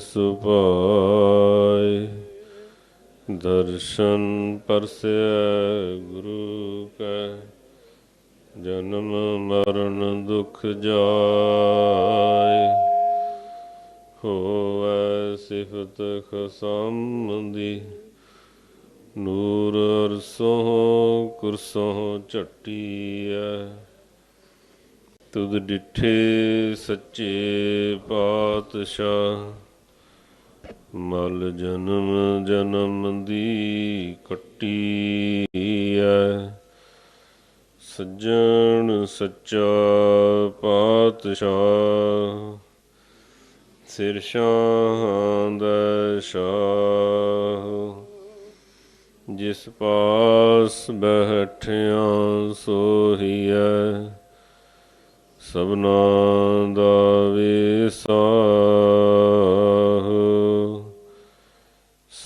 ਸੁਭਾਏ ਦਰਸ਼ਨ ਪਰਸੈ ਗੁਰੂ ਕੈ। ਜਨਮ ਮਰਨ ਦੁਖ ਜਾਏ। ਹੋਵੈ ਸਿਫਤ ਖਸੰਦੀ। ਨੂਰ ਅਰਸੋਂ ਕੁਰਸੋਂ ਝਟੀਐ। ਤੁਧ ਡਿਠੇ ਸੱਚੇ ਪਾਤਸ਼ਾਹ। ਮਲ ਜਨਮ ਜਨਮ ਦੀ ਕੱਟੀ ਐ। ਸੱਜਣ ਸੱਚਾ ਪਾਤਸ਼ਾਹ, ਸਿਰ ਸ਼ਾਹਾਂ ਦਾ ਸ਼ਾਹ। ਜਿਸ ਪਾਸ ਬੈਠਿਆ ਸੋਹੀਐ ਸਭਨਾ ਦਾ ਵਿਸਾਹ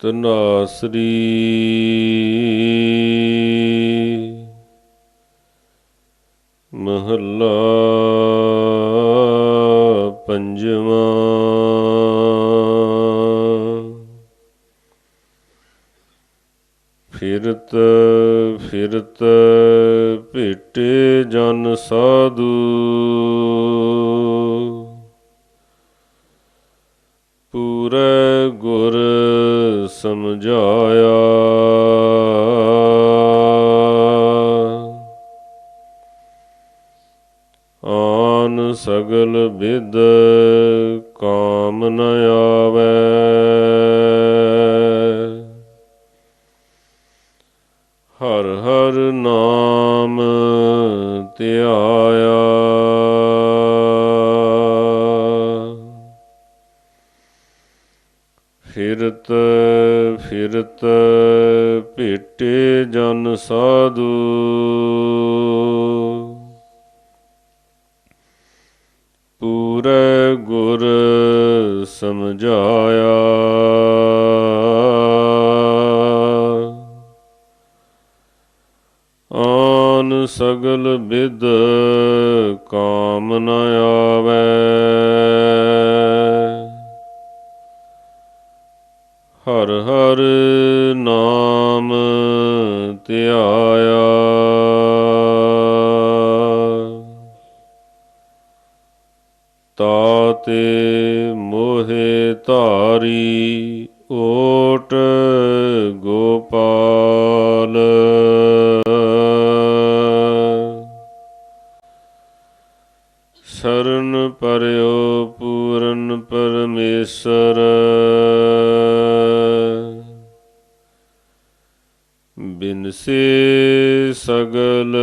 ਤਨਾਸਰੀ ਮਹੱਲਾ ਪੰਜਵਾਂ ਫਿਰਤ ਫਿਰਤ ਭੇਟੇ ਜਨ ਸਾਧੂ। ਆਨ ਸਗਲ ਵਿਦ ਕਾਮ ਨ ਆਵੇ। ਹਰ ਹਰ ਨਾਮ ਧਿਆਇਆ। ਫਿਰਤ ਫਿਰਤ ਭੇਟੇ ਜਨ ਸਾਧੂ। ਪੂਰੇ ਗੁਰ ਸਮਝਾਇਆ। ਆਨ ਸਗਲ ਬਿਦ ਕਾਮ ਨ ਆਵੇ। ਹਰ ਹਰ ਨਾਮ ਧਿਆਇਆ। ਧਾਰੀ ਓਟ ਗੋਪਾਲ। ਸ਼ਰਨ ਪਰਿਓ ਪੂਰਨ ਪਰਮੇਸ਼ਰ। ਬਿਨਸੇ ਸਗਲ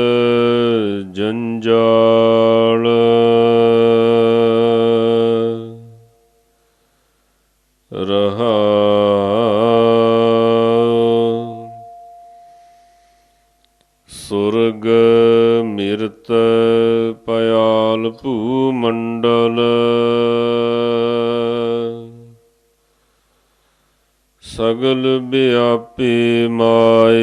ਭੂ ਮੰਡਲ ਸਗਲ ਵਿਆਪੀ ਮਾਏ।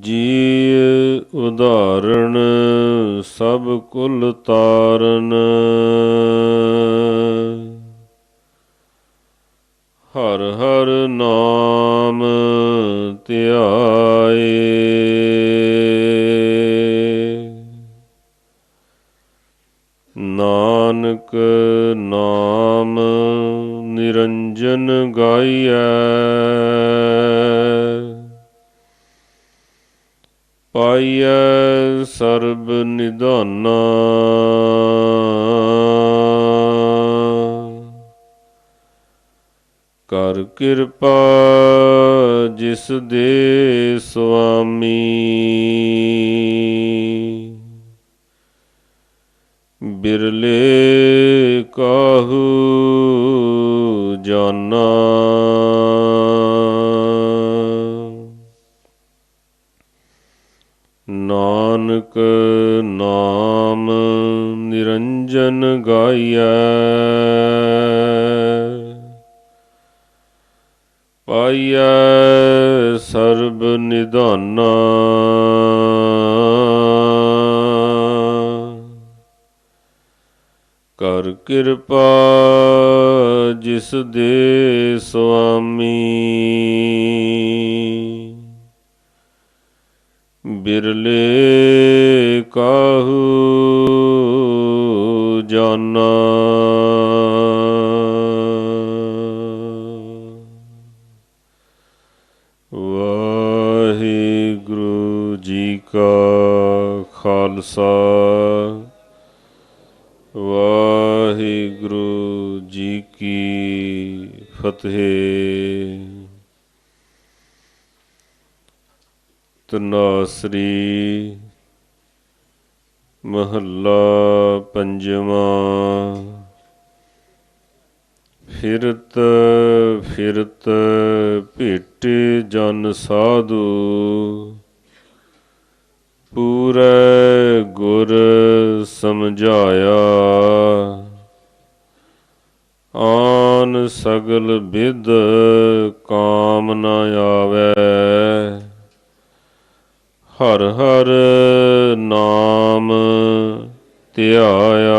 ਜੀ ਉਦਾਹਰਣ ਸਭ ਕੁਲ ਤਾਰਨ। ਹਰ ਹਰ ਨਾਮ ਧਿਆਏ ਨਿਰੰਜਨ ਗਾਈਐ। ਪਾਈਐ ਸਰਬ ਨਿਧਾਨਾ। ਕਰ ਕਿਰਪਾ ਜਿਸ ਦੇ ਸੁਆਮੀ ਬਿਰਲੇ ਕਾਹੂ ਜਨ ਗਾਈਐ। ਪਾਈਐ ਸਰਬ ਨਿਧਾਨਾ। ਕਰ ਕਿਰਪਾ ਜਿਸ ਦੇ ਸੁਆਮੀ। ਬਿਰਲੇ ਕਾ ਜੀ ਕਾ ਖਾਲਸਾ ਵਾਹਿਗੁਰੂ ਜੀ ਕੀ ਫਤਿਹ ਤਨਾਸਰੀ ਮਹੱਲਾ ਪੰਜਵਾਂ ਫਿਰਤ ਫਿਰਤ ਭੇਟੇ ਜਨ ਸਾਧੂ ਪੂਰੇ ਗੁਰ ਸਮਝਾਇਆ। ਆਨ ਸਗਲ ਵਿਦ ਕਾਮ ਨ ਆਵੇ। ਹਰ ਹਰ ਨਾਮ ਧਿਆਇਆ।